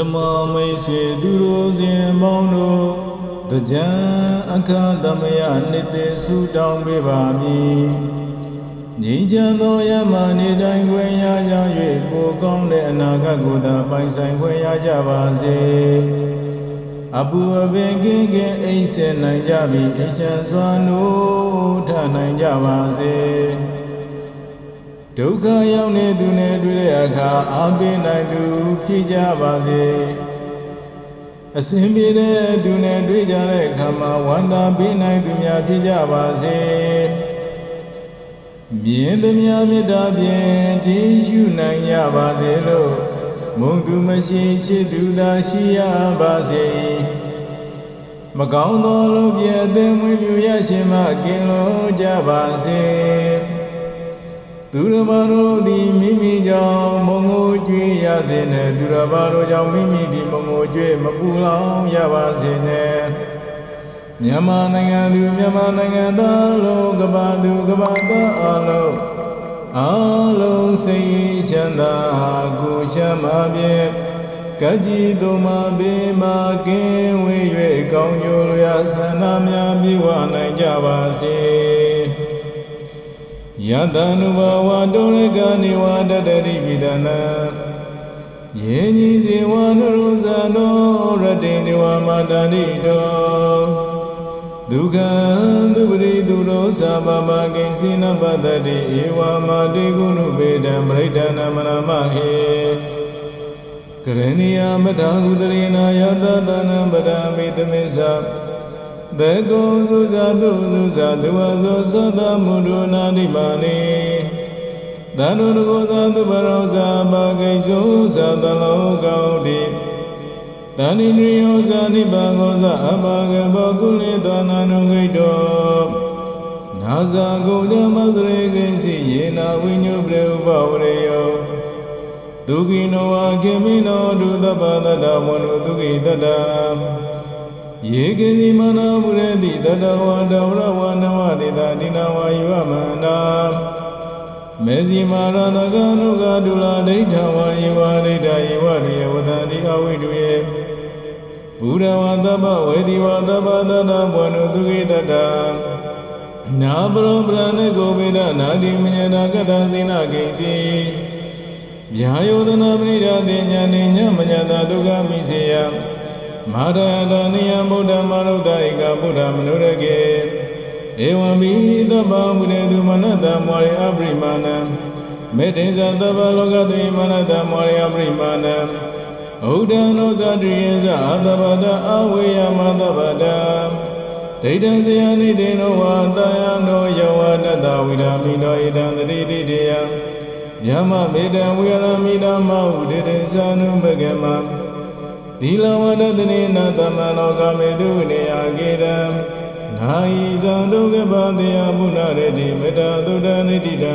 ဓမ္မမိတ်ဆွေသူတို့စဉ်ပေါင်းတို့တကြံအခါသမယနှစ်သက်ဆုတောင်းပေးပါမည်ငြိမ်းချမ်းသောယမနေတိုင်းခွင့်ရရ၍ကိုကောင်းတဲ့အနာဂတ်ကိုသာပိုင်ဆိုင်ခွင့်ရကြပါစေအပူအပင်ကင်းကင်းအိမ်ဆက်နိုင်ကြပြီအချမ်းစွာနိုးထနိုင်ကြပါစေ ဒုက္ခရောက်နေသူနဲ့တွေ့တဲ့အခါအားပေးနိုင်သူဖြစ်ကြပါစေအစဉ်ပြေတဲ့သူနဲ့တွေ့ကြတဲ့အခါမှာဝမ်းသာပေးနိုင်သူများဖြစ်ကြပါစေမြင်သမျှမေတ္တာဖြင့်ကြည်ရှုနိုင်ကြပါစေလို့မုံသူမရှိချစ်သူသာရှိရပါစေမကောင်းသောလူပြည့်အသိမွေးမြူရရှင်မကင်လို့ကြပါစေ သူရဘာတို့သည်မိမိကြောင့်မုံကိုကြွေးရစေနဲ့သူရဘာတို့ကြောင့်မိမိသည်မုံကိုကြွေးမပူလောင်ရပါစေနဲ့မြန်မာနိုင်ငံသူမြန်မာနိုင်ငံသားလုံးကဘာသူကဘာသားအလုံးအလုံးစိတ်ချမ်းသာကိုရှမ်းပါဖြင့်ကကြီးသူမဘေးမှာကင်းဝေး၍ကောင်းကျိုးရဆန္ဒများပြေဝနိုင်ကြပါစေ ယတနုဘဝတောရကနေဝတတရိပိဒနာယေညီဇေဝနုရုဇာနောရတိနေဝမတတိတောဒုက္ခံသူပရိသူရောသာမမကိဉ္စီနပတတိဧဝမာတိကုဏုပေတံပရိဒနာမရမဟေကရဏီယမထာကုတရေနာယတတနံပဒံမိတမေသာ ဘေကုသုဇာတုသုဇာတုဝဇောသသမုဒုနာတိပါနေသန္တုတကောသတုပရောဇာပါကိစ္ဆုသသလောကောတိတဏိနရိယောဇာနိဗ္ဗာန်ကောဇာအပါကဘောကုလေသောနာနုဂိတောနာဇာကုဓမ္မစရေကိစီယေနာဝိညုပရေဥပဝရေယောဒုက္ခိနောဝကေမိနောဒုသဗ္ဗတတဝနုဒုက္ခိတတ ယေကေစီမနာမုရတိတတဝတဝရဝနဝတိတာဒိနာဝါယဝမန္နာမေဇိမာရတကနုကဒုလာဒိဋ္ဌဝါယေဝဒိဋ္ဌယေဝရိယဝတန္တိအဝိတုယေဘုရဝတ္တပဝေဒီဝတ္တပတတဘဝနုသူကိတတနာပရောပရဏေကိုဝိဒနာတိမညနာကတဇိနာကိစီဗျာယောဒနာပရိဒါတိညာနေညမညတာဒုက္ခမိစေယ မာရဒာနိယဗုဒ္ဓမာရုဒ္ဓဧကဗုဒ္ဓမနုရကေဧဝံဘိသဗ္ဗမုရေသူမနတမောရိအပရိမာဏံမေတ္တေဇသဗ္ဗလောကသွေမနတမောရိအပရိမာဏံဥဒ္ဒနောဇတိယေဇအသဗ္ဗတအဝေယမသဗ္ဗတဒိဋ္ဌံဇယနိတေနောဝါတယနောယောဝတတဝိရာမိနောဣဒံတတိတိတေယယမမေတံဝိရမိဓမ္မဟုတေတေသ ानु ဘဂမ သီလဝတတနေနသမနောကမေတုနေယကေတံနာယီဇံဒုက္ခပတေယဘုနာရတိမေတ္တာသုဒ္ဓနိတိတံ